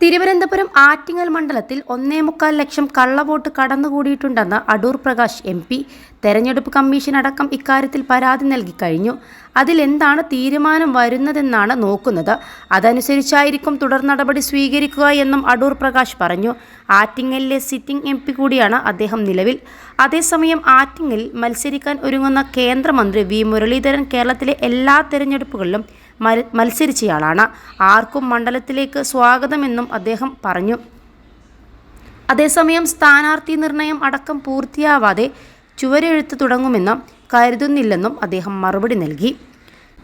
തിരുവനന്തപുരം ആറ്റിങ്ങൽ മണ്ഡലത്തിൽ ഒന്നേ മുക്കാൽ ലക്ഷം കള്ളവോട്ട് കടന്നുകൂടിയിട്ടുണ്ടെന്ന് അടൂർ പ്രകാശ് എം പി. തെരഞ്ഞെടുപ്പ് കമ്മീഷൻ അടക്കം ഇക്കാര്യത്തിൽ പരാതി നൽകി കഴിഞ്ഞു. അതിലെന്താണ് തീരുമാനം വരുന്നതെന്നാണ് നോക്കുന്നത്. അതനുസരിച്ചായിരിക്കും തുടർ നടപടി സ്വീകരിക്കുക എന്നും അടൂർ പ്രകാശ് പറഞ്ഞു. ആറ്റിങ്ങലിലെ സിറ്റിംഗ് എം പി കൂടിയാണ് അദ്ദേഹം നിലവിൽ. അതേസമയം ആറ്റിങ്ങലിൽ മത്സരിക്കാൻ ഒരുങ്ങുന്ന കേന്ദ്രമന്ത്രി വി മുരളീധരൻ കേരളത്തിലെ എല്ലാ തെരഞ്ഞെടുപ്പുകളിലും മത്സരിച്ചയാളാണ്. ആർക്കും മണ്ഡലത്തിലേക്ക് സ്വാഗതമെന്നും അദ്ദേഹം പറഞ്ഞു. അതേസമയം സ്ഥാനാർത്ഥി നിർണയം അടക്കം പൂർത്തിയാവാതെ ചുവരെഴുത്ത് തുടങ്ങുമെന്ന് കരുതുന്നില്ലെന്നും അദ്ദേഹം മറുപടി നൽകി.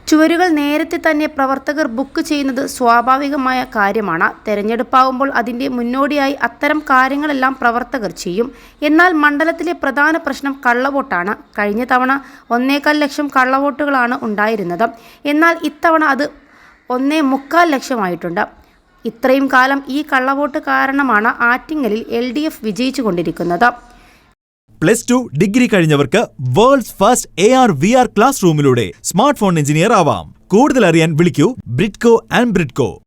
ചുവരുകൾ നേരത്തെ തന്നെ പ്രവർത്തകർ ബുക്ക് ചെയ്യുന്നത് സ്വാഭാവികമായ കാര്യമാണ്. തെരഞ്ഞെടുപ്പാവുമ്പോൾ അതിന്റെ മുന്നോടിയായി അത്തരം കാര്യങ്ങളെല്ലാം പ്രവർത്തകർ ചെയ്യും. എന്നാൽ മണ്ഡലത്തിലെ പ്രധാന പ്രശ്നം കള്ളവോട്ടാണ്. കഴിഞ്ഞ തവണ ഒന്നേകാൽ ലക്ഷം കള്ളവോട്ടുകളാണ് ഉണ്ടായിരുന്നത്. എന്നാൽ ഇത്തവണ അത് ഒന്നേ മുക്കാൽ ലക്ഷമായിട്ടുണ്ട്. ഇത്രയും കാലം ഈ കള്ളവോട്ട് കാരണമാണ് ആറ്റിങ്ങലിൽ എൽ ഡി എഫ് വിജയിച്ചു കൊണ്ടിരിക്കുന്നത് plus two degree കഴിഞ്ഞവർക്ക് world's first A R V R class റൂമിലൂടെ smart phone engineer ആവാം. കൂടുതൽ അറിയാൻ വിളിക്കൂ ബ്രിഡ്കോ ആൻഡ് ബ്രിഡ്കോ.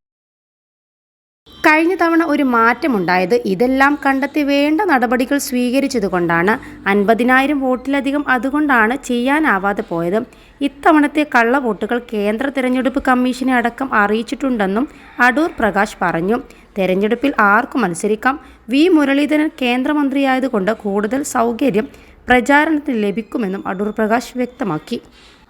കഴിഞ്ഞ തവണ ഒരു മാറ്റമുണ്ടായത് ഇതെല്ലാം കണ്ടെത്തി വേണ്ട നടപടികൾ സ്വീകരിച്ചതുകൊണ്ടാണ്. അൻപതിനായിരം വോട്ടിലധികം അതുകൊണ്ടാണ് ചെയ്യാനാവാതെ പോയത്. ഇത്തവണത്തെ കള്ളവോട്ടുകൾ കേന്ദ്ര തിരഞ്ഞെടുപ്പ് കമ്മീഷനെ അടക്കം അറിയിച്ചിട്ടുണ്ടെന്നും അടൂർ പ്രകാശ് പറഞ്ഞു. തെരഞ്ഞെടുപ്പിൽ ആർക്കു മത്സരിക്കാം. വി മുരളീധരൻ കേന്ദ്രമന്ത്രിയായതുകൊണ്ട് കൂടുതൽ സൗകര്യം പ്രചാരണത്തിന് ലഭിക്കുമെന്നും അടൂർ പ്രകാശ് വ്യക്തമാക്കി.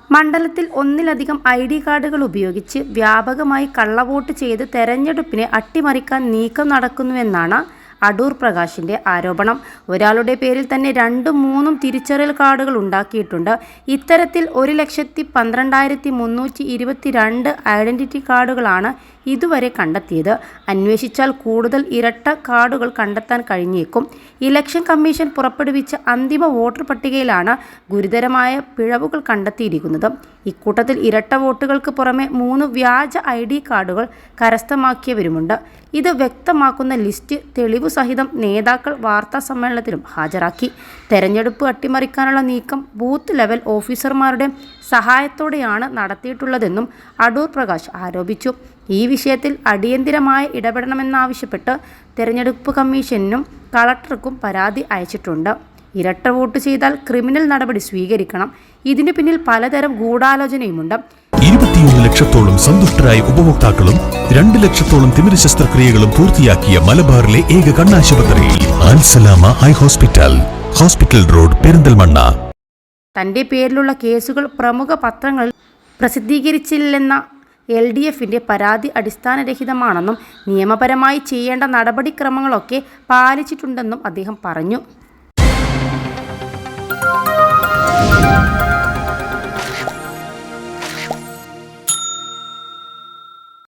മണ്ഡലത്തിൽ ഒന്നിലധികം ഐ ഡി കാർഡുകൾ ഉപയോഗിച്ച് വ്യാപകമായി കള്ളവോട്ട് ചെയ്ത് തെരഞ്ഞെടുപ്പിനെ അട്ടിമറിക്കാൻ നീക്കം നടക്കുന്നുവെന്നാണ് അടൂർ പ്രകാശിന്റെ ആരോപണം. ഒരാളുടെ പേരിൽ തന്നെ രണ്ടും മൂന്നും തിരിച്ചറിയൽ കാർഡുകൾ ഉണ്ടാക്കിയിട്ടുണ്ട്. ഇത്തരത്തിൽ ഒരു ലക്ഷത്തി പന്ത്രണ്ടായിരത്തി മുന്നൂറ്റി ഇരുപത്തിരണ്ട് ഐഡന്റിറ്റി കാർഡുകളാണ് ഇതുവരെ കണ്ടെത്തിയത്. അന്വേഷിച്ചാൽ കൂടുതൽ ഇരട്ട കാർഡുകൾ കണ്ടെത്താൻ കഴിഞ്ഞേക്കും. ഇലക്ഷൻ കമ്മീഷൻ പുറപ്പെടുവിച്ച അന്തിമ വോട്ടർ പട്ടികയിലാണ് ഗുരുതരമായ പിഴവുകൾ കണ്ടെത്തിയിരിക്കുന്നത്. ഇക്കൂട്ടത്തിൽ ഇരട്ട വോട്ടുകൾക്ക് പുറമെ മൂന്ന് വ്യാജ ഐ ഡി കാർഡുകൾ കരസ്ഥമാക്കിയവരുമുണ്ട്. ഇത് വ്യക്തമാക്കുന്ന ലിസ്റ്റ് തെളിവു സഹിതം നേതാക്കൾ വാർത്താ സമ്മേളനത്തിലും ഹാജരാക്കി. തെരഞ്ഞെടുപ്പ് അട്ടിമറിക്കാനുള്ള നീക്കം ബൂത്ത് ലെവൽ ഓഫീസർമാരുടെ സഹായത്തോടെയാണ് നടത്തിയിട്ടുള്ളതെന്നും അടൂർ പ്രകാശ് ആരോപിച്ചു. ഈ വിഷയത്തിൽ അടിയന്തിരമായ ഇടപെടണമെന്നാവശ്യപ്പെട്ട് തെരഞ്ഞെടുപ്പ് കമ്മീഷനും കളക്ടർക്കും പരാതി അയച്ചിട്ടുണ്ട്. ഇരട്ട വോട്ട് ചെയ്താൽ ക്രിമിനൽ നടപടി സ്വീകരിക്കണം. ഇതിനു പിന്നിൽ പലതരം ഗൂഢാലോചനയുമുണ്ട്. ഇരുപത്തിയൊന്ന് ലക്ഷത്തോളം സന്തുഷ്ടരായ ഉപഭോക്താക്കളും രണ്ട് ലക്ഷത്തോളം തിമിര ശസ്ത്രക്രിയകളും പൂർത്തിയാക്കിയ മലബാറിലെ ഏക കണ്ണാശുപത്രി high hospital hospital road Perinthalmanna. തന്റെ പേരിലുള്ള കേസുകൾ പ്രമുഖ പത്രങ്ങളിൽ പ്രസിദ്ധീകരിച്ചില്ലെന്ന എൽ ഡി എഫിന്റെ പരാതി അടിസ്ഥാനരഹിതമാണെന്നും നിയമപരമായി ചെയ്യേണ്ട നടപടിക്രമങ്ങളൊക്കെ പാലിച്ചിട്ടുണ്ടെന്നും അദ്ദേഹം പറഞ്ഞു.